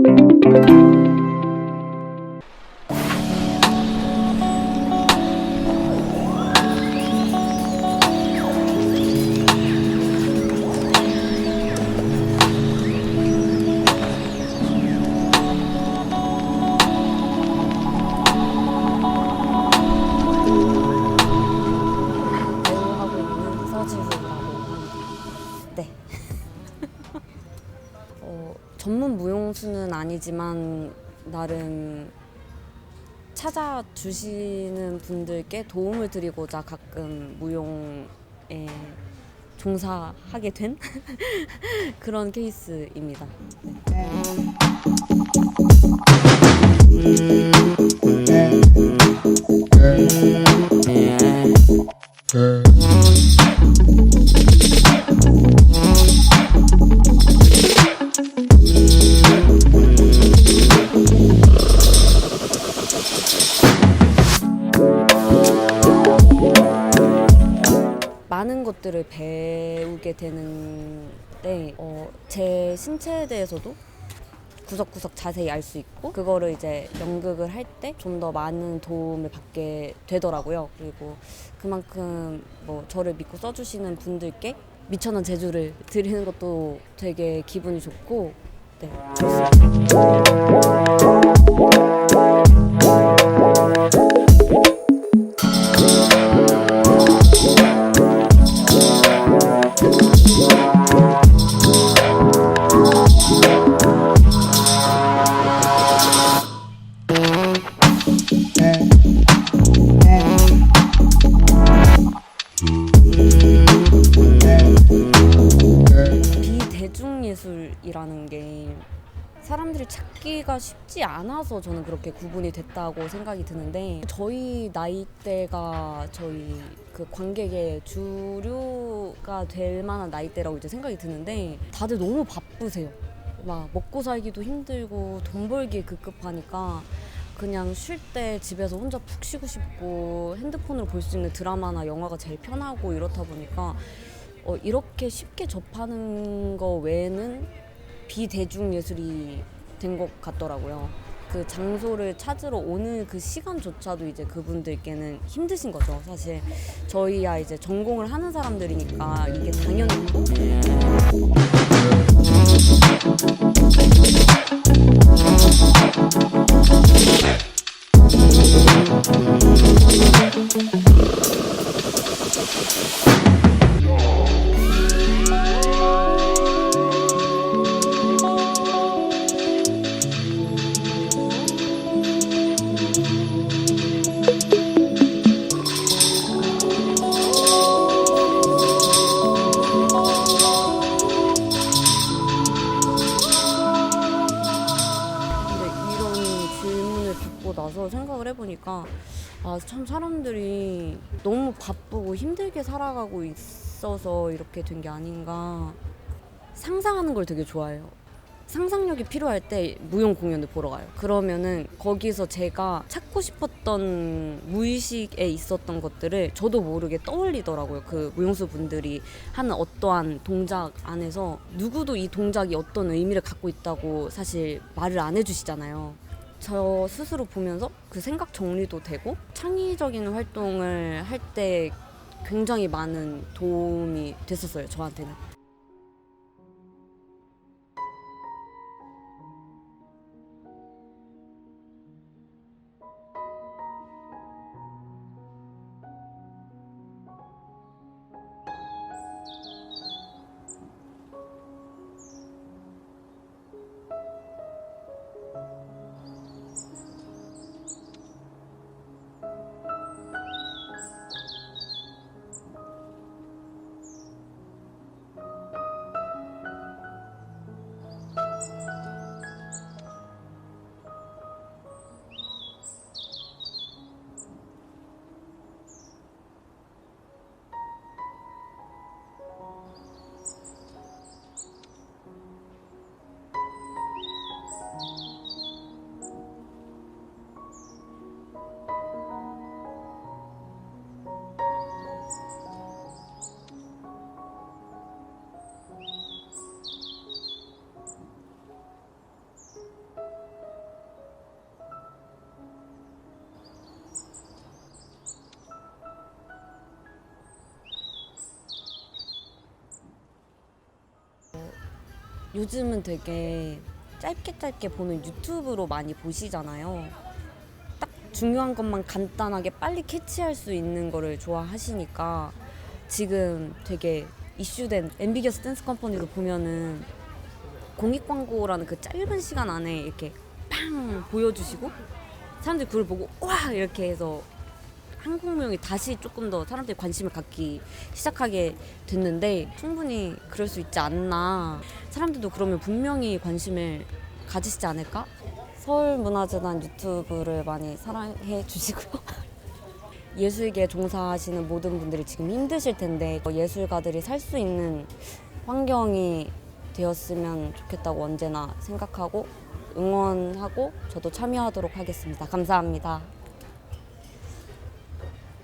배 무용수는 아니지만 나름 찾아주시는 분들께 도움을 드리고자 가끔 무용에 종사하게 된 그런 케이스입니다. 많은 것들을 배우게 되는데 어, 제 신체에 대해서도 구석구석 자세히 알 수 있고 그거를 이제 연극을 할 때 좀 더 많은 도움을 받게 되더라고요. 그리고 그만큼 뭐 저를 믿고 써주시는 분들께 미천한 제주를 드리는 것도 되게 기분이 좋고 네 좋습니다. 대중예술이라는 게 사람들이 찾기가 쉽지 않아서 저는 그렇게 구분이 됐다고 생각이 드는데 저희 나이대가 저희 그 관객의 주류가 될 만한 나이대라고 이제 생각이 드는데 다들 너무 바쁘세요. 막 먹고 살기도 힘들고 돈 벌기에 급급하니까 그냥 쉴 때 집에서 혼자 푹 쉬고 싶고 핸드폰으로 볼 수 있는 드라마나 영화가 제일 편하고 이렇다 보니까 어, 이렇게 쉽게 접하는 거 외에는 비대중 예술이 된 것 같더라고요. 그 장소를 찾으러 오는 그 시간조차도 이제 그분들께는 힘드신 거죠. 사실 저희야 이제 전공을 하는 사람들이니까 이게 당연히 근데 나서 생각을 해보니까 아 참 사람들이 너무 바쁘고 힘들게 살아가고 있어서 이렇게 된 게 아닌가 상상하는 걸 되게 좋아해요. 상상력이 필요할 때 무용 공연을 보러 가요. 그러면은 거기서 제가 찾고 싶었던 무의식에 있었던 것들을 저도 모르게 떠올리더라고요. 그 무용수 분들이 하는 어떠한 동작 안에서 누구도 이 동작이 어떤 의미를 갖고 있다고 사실 말을 안 해주시잖아요. 저 스스로 보면서 그 생각 정리도 되고 창의적인 활동을 할 때 굉장히 많은 도움이 됐었어요. 저한테는. 요즘은 되게 짧게 짧게 보는 유튜브로 많이 보시잖아요. 딱 중요한 것만 간단하게 빨리 캐치할 수 있는 거를 좋아하시니까 지금 되게 이슈된 엠비겨스 댄스 컴퍼니도 보면은 공익 광고라는 그 짧은 시간 안에 이렇게 팡 보여주시고 사람들이 그걸 보고 와 이렇게 해서 한국명이 다시 조금 더 사람들이 관심을 갖기 시작하게 됐는데 충분히 그럴 수 있지 않나 사람들도 그러면 분명히 관심을 가지시지 않을까 서울문화재단 유튜브를 많이 사랑해 주시고요 예술계 종사하시는 모든 분들이 지금 힘드실 텐데 예술가들이 살 수 있는 환경이 되었으면 좋겠다고 언제나 생각하고 응원하고 저도 참여하도록 하겠습니다. 감사합니다.